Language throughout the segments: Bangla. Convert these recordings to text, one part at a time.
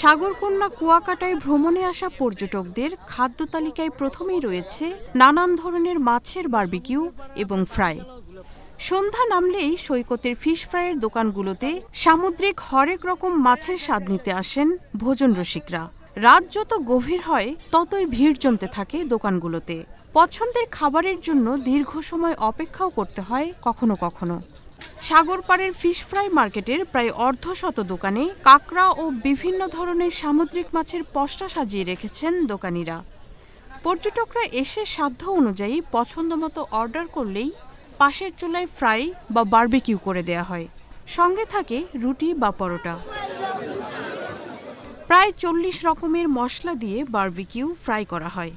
সাগরকন্যা কুয়াকাটায় ভ্রমণে আসা পর্যটকদের খাদ্য তালিকায় প্রথমেই রয়েছে নানান ধরনের মাছের বার্বিকিউ এবং ফ্রাই। সন্ধ্যা নামলেই সৈকতের ফিশ ফ্রাইয়ের দোকানগুলোতে সামুদ্রিক হরেক রকম মাছের স্বাদ নিতে আসেন ভোজন রসিকরা। রাত যত গভীর হয়, ততই ভিড় জমতে থাকে দোকানগুলোতে। পছন্দের খাবারের জন্য দীর্ঘ সময় অপেক্ষাও করতে হয় কখনো কখনো। সাগরপাড়ের ফিশ ফ্রাই মার্কেটের প্রায় অর্ধশত দোকানে কাঁকড়া ও বিভিন্ন ধরনের সামুদ্রিক মাছের পসরা সাজিয়ে রেখেছেন দোকানিরা। পর্যটকরা এসে সাধ্য অনুযায়ী পছন্দমতো অর্ডার করলেই পাশের চুলায় ফ্রাই বা বার্বিকিউ করে দেয়া হয়। সঙ্গে থাকে রুটি বা পরোটা। প্রায় চল্লিশ রকমের মশলা দিয়ে বার্বিকিউ ফ্রাই করা হয়,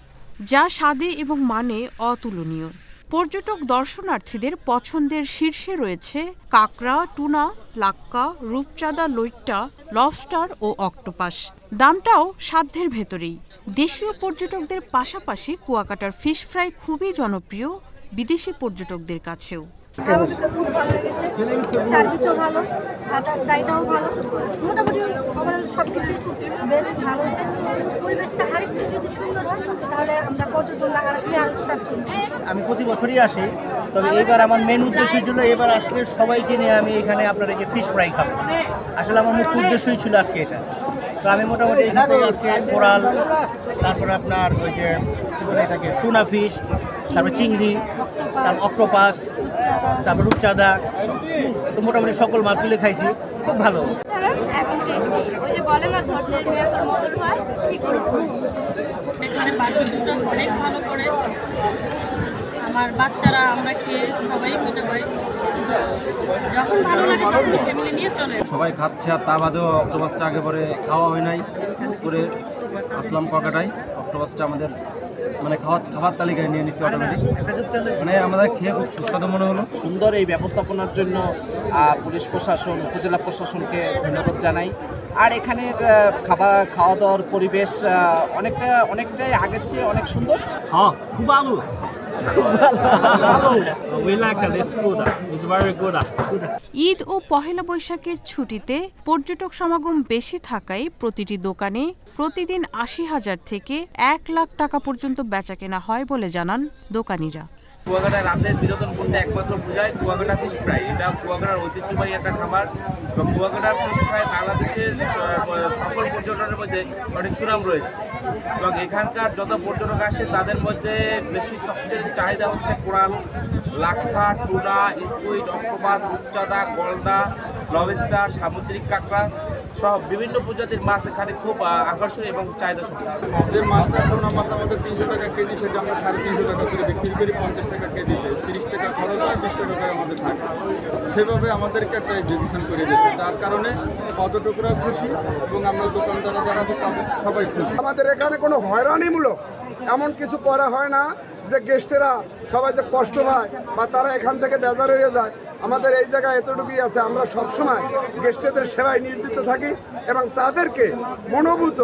যা স্বাদে এবং মানে অতুলনীয়। পর্যটক দর্শনার্থীদের পছন্দের শীর্ষে রয়েছে কাঁকড়া, টুনা, লাক্কা, রূপচাঁদা, লইট্টা, লবস্টার ও অক্টোপাস। দামটাও সাধ্যের ভেতরেই। দেশীয় পর্যটকদের পাশাপাশি কুয়াকাটার ফিশ ফ্রাই খুবই জনপ্রিয় বিদেশি পর্যটকদের কাছেও। ভালো ভালো মোটামুটি সব কিছুই খুব বেস্ট ভালো পরিবেশটা আরেকটু যদি সুন্দর হয়, তাহলে আমরা আরও আমি প্রতি বছরই আসি, তবে এবার আমার মেন উদ্দেশ্য ছিল এবার আসলে সবাইকে নিয়ে আমি এখানে আপনার ফিশ ফ্রাই খাব। আসলে আমার মুখ্য উদ্দেশ্যই ছিল আজকে এটা। তো আমি মোটামুটি এখান থেকে আজকে কোরাল, তারপরে আপনার ওই যে কী বলে এটাকে টুনা ফিশ তারপর চিংড়ি, তারপর অক্টোপাস তারপর রূপচাঁদা, তো মোটামুটি সকল মাছগুলো খাইছি, খুব ভালো। এখন আমার বাচ্চারা আমরা খেয়ে সবাই মজা পাই যখন ভালো লাগে তখন ফ্যামিলি নিয়ে চলে। সবাই খাচ্ছে আর তা বাদেও অক্টোবাসটা আগে পরে খাওয়া হয় নাই। করে আসলাম ককাটায় অক্টোবাসটা আমাদের মানে খাওয়ার খাবার তালিকায় নিয়ে নিচ্ছে অটোমেটিক মানে আমাদের খেয়ে খুব সুস্বাদু মনে হলো। সুন্দর এই ব্যবস্থাপনার জন্য পুলিশ প্রশাসন উপজেলা প্রশাসনকে ধন্যবাদ জানাই। আর এখানের খাবার খাওয়া দাওয়ার পরিবেশ অনেকটা অনেকটাই আগের চেয়ে অনেক সুন্দর। হ্যাঁ খুব ভালো। ঈদ ও পহেলা বৈশাখের ছুটিতে পর্যটক সমাগম বেশি থাকায় প্রতিটি দোকানে প্রতিদিন আশি হাজার থেকে এক লাখ টাকা পর্যন্ত বেচা কেনা হয় বলে জানান দোকানিরা। কুয়াকাটা রাতের বিনোদন বলতে একমাত্র বোঝায় কুয়াকাটা ফিশ ফ্রাই এটা কুয়াকাটার ঐতিহ্যবাহী একটা খাবার। এবং কুয়াকাটার ফিশ ফ্রাই বাংলাদেশের সকল পর্যটনের মধ্যে অনেক সুনাম রয়েছে। এবং এখানকার যত পর্যটক আসে তাদের মধ্যে বেশি সবচেয়ে চাহিদা হচ্ছে কোরাল লাক্ষা টুনা স্কুইড অক্টোপাস রূপচাঁদা গলদা লবেস্টার সামুদ্রিক কাঁকড়া সহ বিভিন্ন প্রজাতির মাছ এখানে খুব আকর্ষণীয় এবং চাহিদা সম্পন্ন যে মাছটা টোনা মাছ আমাদের তিনশো টাকা কেজি সেটা আমরা সাড়ে তিনশো টাকা করে বিক্রি করি পঞ্চাশ টাকা কেজিতে। তিরিশ টাকা খরচ হয় বিশ টাকা করে আমাদের থাকে। সেভাবে আমাদেরকে একটা এক্সিবিশন করে দিয়েছে। যার কারণে পর্যটকরা খুশি এবং আমরা দোকানদাররা যারা আছে তাদের সবাই খুশি। আমাদের এখানে কোনো হয়রানিমূলক এমন কিছু করা হয় না যে গেস্টেরা সবাই যে কষ্ট পায় বা তারা এখান থেকে বেজার হয়ে যায়। আমাদের এই জায়গায় এতটুকুই আছে। আমরা সবসময় গেস্টেদের সেবায় নিয়োজিত থাকি এবং তাদেরকে মনোভূত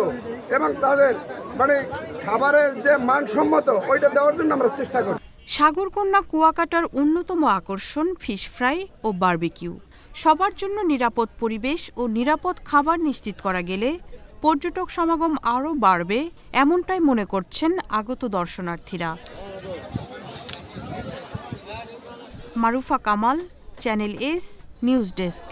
এবং তাদের মানে খাবারের যে মানসম্মত ওইটা দেওয়ার জন্য আমরা চেষ্টা করি। সাগরকন্যা কুয়াকাটার অন্যতম আকর্ষণ ফিশ ফ্রাই ও বারবিকিউ সবার জন্য নিরাপদ পরিবেশ ও নিরাপদ খাবার নিশ্চিত করা গেলে পর্যটক সমাগম আরও বাড়বে, এমনটাই মনে করছেন আগত দর্শনার্থীরা। Marufa Kamal, channel S, news desk.